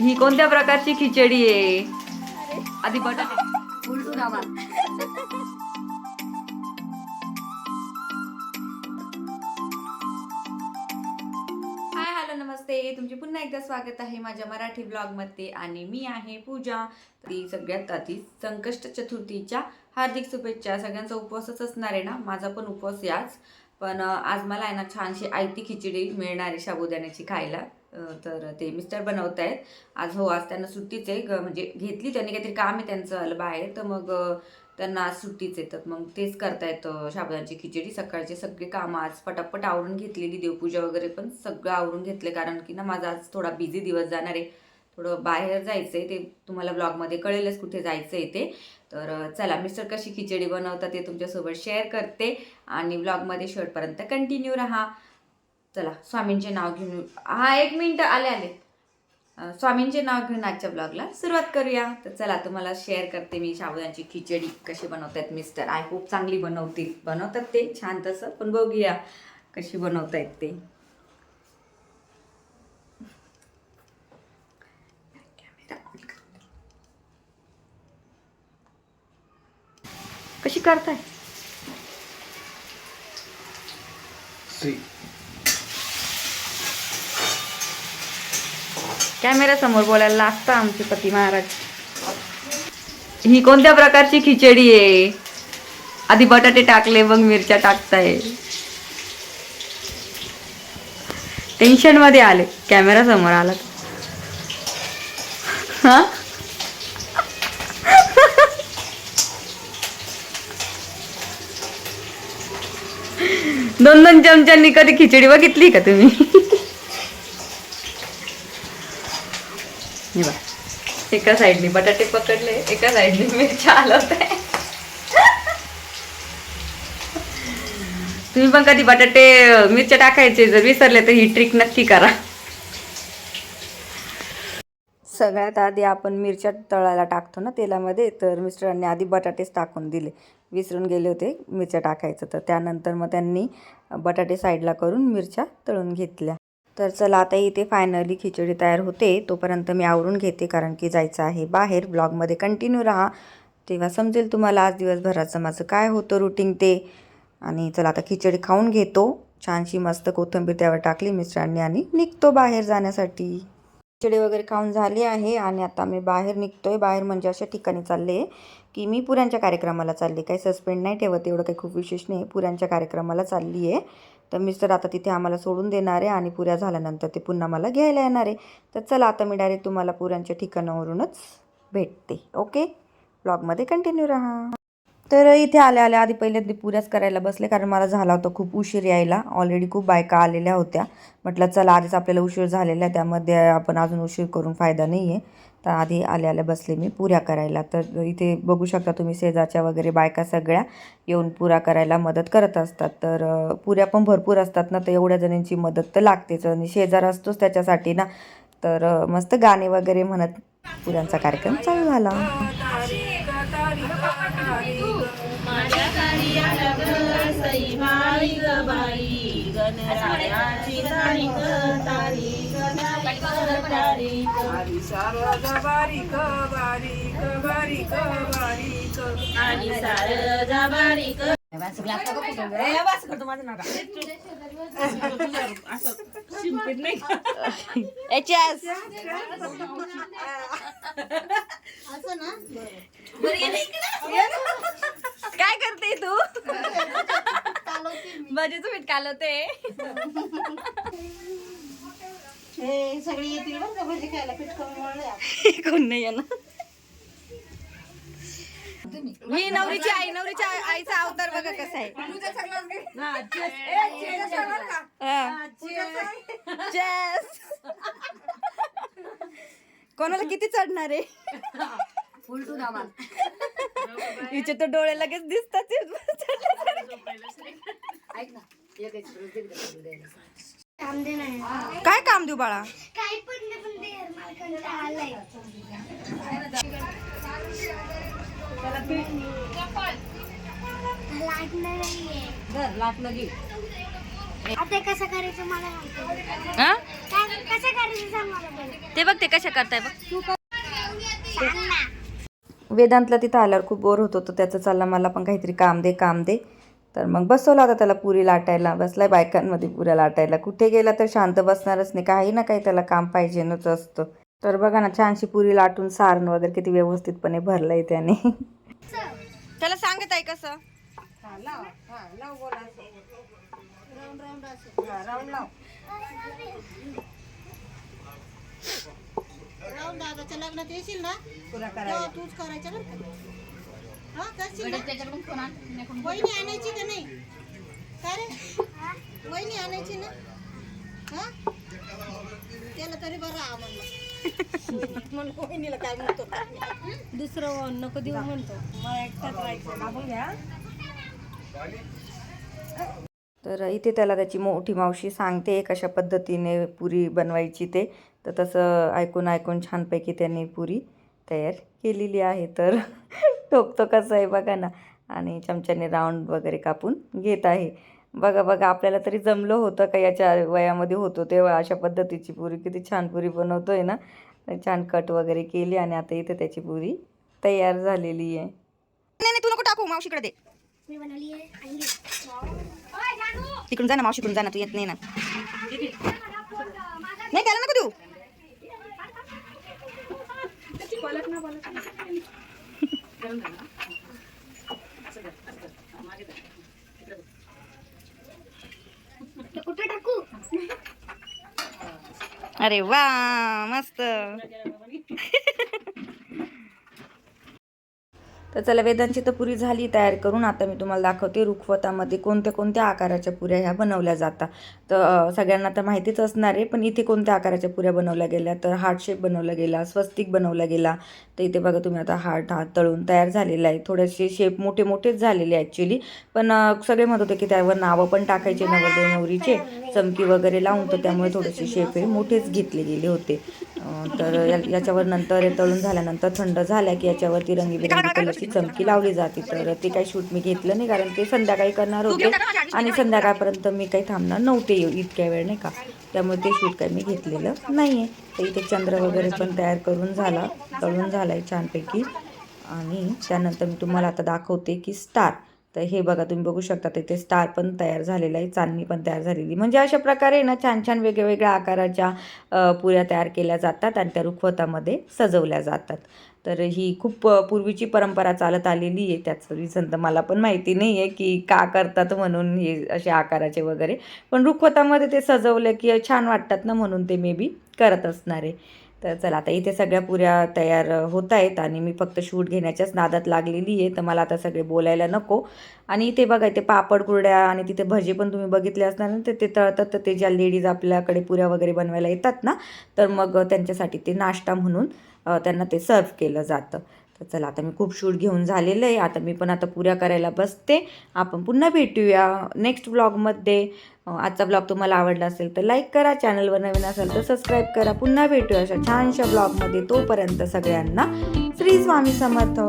ही कोणत्या प्रकारची खिचडी आहे? आधी बटाटे. उलटून आवा हाय हॅलो नमस्ते. तुमचे पुन्हा एकदा स्वागत आहे माझ्या मराठी ब्लॉगमध्ये आणि मी आहे पूजा. ती सगळ्यात आधी संकष्ट चतुर्थीच्या हार्दिक शुभेच्छा. सगळ्यांचा उपवासच असणार आहे ना? माझा पण उपवास याच पण आज मला आहे ना छानशी आयती खिचडी मिळणार आहे साबुदाण्याची खायला. तर ते मिस्टर बनवत आहेत. आज हो आज त्यांना सुट्टीच आहे. म्हणजे घेतली त्यांनी काहीतरी काम आहे त्यांचं आलं बाहेर तर मग त्यांना आज सुट्टीच आहे. तर मग तेच करतायत अं, खिचडी. सकाळचे सगळे कामं आज पटापट आवरून घेतलेली. देवपूजा वगैरे पण सगळं आवरून घेतले कारण की ना माझा आज थोडा बिझी दिवस जाणार आहे. थोडं बाहेर जायचं आहे ते तुम्हाला ब्लॉगमध्ये कळेलच कुठे जायचं आहे ते. तर चला मिस्टर कशी खिचडी बनवतात ते तुमच्यासोबत शेअर करते. आणि ब्लॉगमध्ये शेवटपर्यंत कंटिन्यू राहा. चला स्वामींचे नाव घेऊन हा एक मिनटं आले आले. स्वामींचे नाव घेऊन आजच्या ब्लॉगला सुरुवात करूया. तर चला तुम्हाला शेअर करते मी शाबुदांची खिचडी कशी बनवतात मिस्टर आय होप चांगली बनवतील. बनवतात ते छान तसं पण बघूया कशी बनवतायत ते. कशी करताय? कॅमेऱ्यासमोर बोलायला लागतं आमचे पती महाराज. ही कोणत्या प्रकारची खिचडी आहे? आधी बटाटे टाकले मग मिरच्या टाकताय. टेन्शनमध्ये आले. कॅमेरा समोर आला. हा? दोन दोन चमच्यांनी कधी खिचडी बघितली का तुम्ही? हे बघ. एका साईडने बटाटे पकडले एका साईडने मिरच्या हलवत आहे तुम्ही पण कधी बटाटे मिरच्या टाकायचे जर विसरले तर ही ट्रिक नक्की करा. सगळ्यात आधी आपण मिरच्या तळायला टाकतो ना तेलामध्ये तर मिस्टरांनी आधी बटाटेच टाकून दिले. विसरून गेले होते मिरच्या टाकायचं तर. त्यानंतर मग त्यांनी बटाटे साईडला करून मिरच्या तळून घेतल्या. तर चला आता इथे फायनली खिचडी तयार होते. तोपर्यंत मी आवरून घेते कारण की जायचं आहे बाहेर. ब्लॉगमध्ये कंटिन्यू राहा. तेव्हा समजेल तुम्हाला आज दिवसभराचं माझं काय होतं रुटीन ते. आणि चला आता खिचडी खाऊन घेतो. छानशी मस्त कोथिंबीर त्यावर टाकली मिस्टरांनी आणि निघतो बाहेर जाण्यासाठी. खिचडी वगैरे खाऊन झाली आहे आणि आता मी बाहेर निघतोय. बाहेर म्हणजे अशा ठिकाणी चालले की मी पुऱ्यांच्या कार्यक्रमाला चालली काही सस्पेंड नाही ठेवत एवढं काही खूप विशेष नाही. पुऱ्यांच्या कार्यक्रमाला चालली आहे. तर मिस्टर आता तिथे आम्हाला सोडून देणार आहे आणि पुऱ्या झाल्यानंतर ते पुन्हा मला घ्यायला येणार आहे. तर चला आता मी डायरेक्ट तुम्हाला पुऱ्यांच्या ठिकाणावरूनच भेटते. ओके ब्लॉगमध्ये कंटिन्यू राहा. तर इथे आल्या आल्या आधी पहिल्यांदा पुऱ्याच करायला बसले कारण मला झाला होता खूप उशीर यायला. ऑलरेडी खूप बायका आलेल्या होत्या. म्हटलं चला आधीच आपल्याला उशीर झालेला आहे त्यामध्ये आपण अजून उशीर करून फायदा नाही आहे तर आधी आल्या आल्या बसले मी पुऱ्या करायला. तर इथे बघू शकता तुम्ही शेजारच्या वगैरे बायका सगळ्या येऊन पुऱ्या करायला मदत करत असतात. तर पुऱ्या पण भरपूर असतात ना तर एवढ्या जणांची मदत तर लागतेच. आणि शेजार असतोच त्याच्यासाठी ना. तर मस्त गाणे वगैरे म्हणत पुऱ्यांचा कार्यक्रम चालू झाला. शारदा बारीक बारीक बारीक बारीक आणि सारदा बारीक असं? काय करते तू? भाजीचं पीठ कालवते. हे सगळे येतील बरं का भजी खायला? पीठ कमी मळलंय कोण नाही येणार. ही नवरीची आई नवरीच्या आईचा अवतार बघा कसा आहे. हा. Cheers. कोणाला किती चढणार आहे? हिचे तर डोळे लगेच दिसतात काम दे नाही काय काम देऊ बाळा? काही पण नाही पण ते. मला कंटाळा आलाय लाटणार नाहीये आता कसं करायचं मला सांगतो. हा? काय कसं करायचं सांग मला पहिले. ते बघ ते कशा करताय बघ. वेदांतला तिथं आल्यावर खूप बोर होत होतं. त्याचं चाललं मला पण काहीतरी काम दे काम दे. तर मग बसवला होता त्याला पुरी लाटायला. बसलाय बायकांमध्ये पुऱ्या लाटायला. कुठे गेला तर शांत बसणारच नाही. काही ना काही त्याला काम पाहिजेनच असतं. तर बघा ना छानशी पुरी लाटून सारण वगैरे किती व्यवस्थितपणे भरलंय त्याने. त्याला सांगत आहे कसं? दादाच्या लग्नात येशील ना? तेव्हा तूच करायचं बरं का? हा करशील ना? वहिनी आणायची का नाही? का रे? वहिनी आणायची ना? हा? त्याला तरी बरं हा म्हणलं. म्हणून वहिनीला काय म्हणतो? दुसरं नको देऊ म्हणतो. मला एकटाच राहायचं. मागून घ्या. तर इथे त्याला त्याची मोठी मावशी सांगते कशा पद्धतीने पुरी बनवायची ते. तर तसं ऐकून ऐकून छानपैकी त्यांनी पुरी तयार केलेली आहे. तर टोकतो कसं आहे बघा ना. आणि चमच्याने राऊंड वगैरे कापून घेत आहे. बघा बघा आपल्याला तरी जमलं होतं का याच्या वयामध्ये होतो तेव्हा अशा पद्धतीची पुरी. किती छान पुरी बनवतोय ना. छान कट वगैरे केली आणि आता इथे त्याची पुरी तयार झालेली आहे. नाही नाही तू नको टाकू मावशीकडे दे. मी बनवली आहे आणि तिकडून जा ना मावशीकडून जा ना तू येत नाही ना. नाही त्याला नको देऊ. कुठे टाकू? अरे वा मस्त. तर चला वेदांची तर पुरी झाली तयार करून आता मी तुम्हाला दाखवते रुखवतामध्ये कोणत्या कोणत्या आकाराच्या पुऱ्या ह्या बनवल्या जातात. तर सगळ्यांना तर माहितीच असणार आहे पण इथे कोणत्या आकाराच्या पुऱ्या बनवल्या गेल्या? तर हार्ट शेप बनवला गेला स्वस्तिक बनवला गेला. तर इथे बघा तुम्ही आता हार्ट हा तळून तयार झालेला आहे. थोडेसे शेप मोठे मोठेच झालेले ॲक्च्युली पण सगळे म्हणत होते की त्यावर नावं पण टाकायचे नवरदेव नवरीचे चमकी वगैरे लावून तर त्यामुळे थोडेसे शेप हे मोठेच घेतले गेले होते. तर या- याच्यावर नंतर तळून झाल्यानंतर थंड झाल्या की याच्यावरती रंगीबेरंगी कलरची चमकी लावली जाते तर ते काही शूट मी घेतलं नाही कारण ते संध्याकाळी करणार होते आणि संध्याकाळपर्यंत मी काही थांबणार नव्हते इतक्या वेळ नाही का. त्यामुळे ते शूट काही मी घेतलेलं नाही आहे तर इथे चंद्र वगैरे पण तयार करून झाला तळून झाला आहे छानपैकी. आणि त्यानंतर मी तुम्हाला आता दाखवते की स्टार. तर हे बघा तुम्ही बघू शकता तिथे स्टार पण तयार झालेला आहे चांदणी पण तयार झालेली. म्हणजे अशा प्रकारे ना छान छान वेगवेगळ्या आकाराच्या पुऱ्या तयार केल्या जातात आणि त्या रुखवतामध्ये सजवल्या जातात. तर ही खूप पूर्वीची परंपरा चालत आलेली आहे. त्याचं रिझन तर मला पण माहिती नाही आहे की का करतात म्हणून हे असे आकाराचे वगैरे. पण रुखवतामध्ये ते सजवलं की छान वाटतात ना म्हणून ते मे बी करत असणार आहे. तर चला आता इथे सगळ्या पुऱ्या तयार होत आहेत आणि मी फक्त शूट घेण्याच्याच नादात लागलेली आहे. तर मला आता सगळे बोलायला नको. आणि इथे बघा इथे पापड कुरड्या आणि तिथे भजे पण तुम्ही बघितले असणार ना तर ते तळतात. तर ते ज्या लेडीज आपल्याकडे पुऱ्या वगैरे बनवायला येतात ना तर मग त्यांच्यासाठी ते नाश्ता म्हणून त्यांना ते सर्व केलं जातं. तर चला आता मी खूप शूट घेऊन झालेलं आहे. आता मी पण आता पुऱ्या करायला बसते. आपण पुन्हा भेटूया नेक्स्ट व्लॉगमध्ये आजचा ब्लॉग तुम्हाला आवडला असेल तर लाईक करा. चॅनलवर नवीन असेल तर सबस्क्राईब करा. पुन्हा भेटूया अशा छानशा ब्लॉगमध्ये तोपर्यंत सगळ्यांना श्री स्वामी समर्थ.